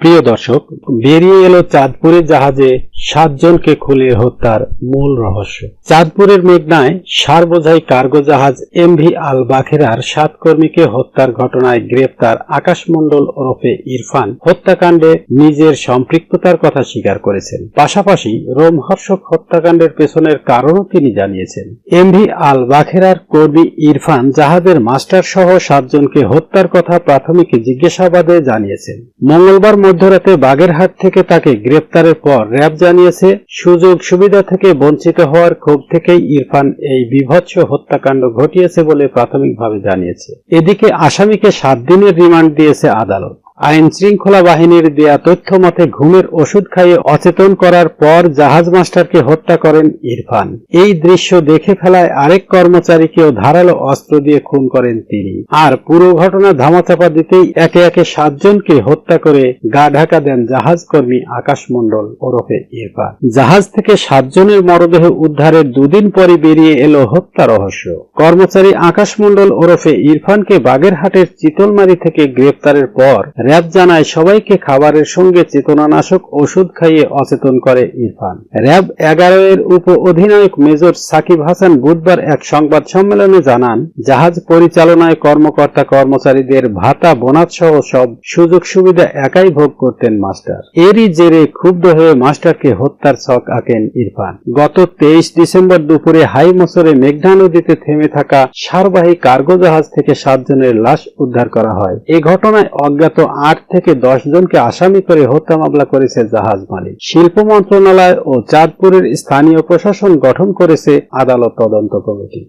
প্রিয় দর্শক, বেরিয়ে এলো চাঁদপুরের জাহাজে সাতজনকে খুলে হত্যার মূল রহস্য। চাঁদপুরের মেঘনায় সার বোঝাই কার্গো জাহাজ এমভি আল বাখেরার সাত কর্মীকে হত্যার ঘটনায় গ্রেপ্তার আকাশ মণ্ডল ওরফে ইরফান। হত্যাকাণ্ডে নিজের সম্পৃক্ততার কথা স্বীকার করেছেন। পাশাপাশি রোমহর্ষক হত্যাকাণ্ডের পেছনের কারণও তিনি জানিয়েছেন। এমভি আল বাখেরার কর্মী ইরফান জাহাজের মাস্টার সহ সাতজনকে হত্যার কথা প্রাথমিক জিজ্ঞাসাবাদে জানিয়েছেন। মঙ্গলবার মধ্যরাতে বাগেরহাট থেকে তাকে গ্রেপ্তারের পর র্যাব জানিয়েছে, সুযোগ সুবিধা থেকে বঞ্চিত হওয়ার ক্ষোভ থেকেই ইরফান এই বিভৎস হত্যাকাণ্ড ঘটিয়েছে বলে প্রাথমিকভাবে জানিয়েছে। এদিকে আসামিকে সাত দিনের রিমান্ড দিয়েছে আদালত। আইন শৃঙ্খলা বাহিনীর দেয়া তথ্য মতে ঘুমের ওষুধ খাইয়ে অচেতন করার পর জাহাজ মাস্টারকে হত্যা করেন ইরফান। এই দৃশ্য দেখে ফেলায় আরেক কর্মচারীকেও ধারালো অস্ত্র দিয়ে খুন করেন তিনি। আর পুরো ঘটনা ধামাচাপা দিতেই একে একে সাতজনকে হত্যা করে গা ঢাকা দেন জাহাজ কর্মী আকাশ মণ্ডল ওরফে ইরফান। জাহাজ থেকে সাতজনের মরদেহ উদ্ধারের দুদিন পরে বেরিয়ে এলো হত্যা রহস্য। কর্মচারী আকাশ মণ্ডল ওরফে ইরফানকে বাগেরহাটের চিতলমারি থেকে গ্রেপ্তারের পর র্যাব জানায়, সবাইকে খাবারের সঙ্গে চেতনানাশক ওষুধ খাইয়ে অচেতন করে ইরফান। র্যাব এগারো এর উপ অধিনায়ক মেজর সাকিব হাসান বুধবার এক সংবাদ সম্মেলনে জানান, জাহাজ পরিচালনায় কর্মকর্তা কর্মচারীদের ভাতা, বোনাস সহ সব সুযোগ সুবিধা একাই ভোগ করতেন মাস্টার। এরই জেরে ক্ষুব্ধ হয়ে মাস্টারকে হত্যার ছক আঁকেন ইরফান। গত তেইশ ডিসেম্বর দুপুরে হাই মসরে মেঘনা নদীতে থেমে থাকা সারবাহী কার্গো জাহাজ থেকে সাতজনের লাশ উদ্ধার করা হয়। এ ঘটনায় অজ্ঞাত আট থেকে দশ জনকে আসামি করে হত্যা মামলা করেছে জাহাজ মালিক। শিল্প মন্ত্রণালয় ও চাঁদপুরের স্থানীয় প্রশাসন গঠন করেছে আদালত তদন্ত কমিটি।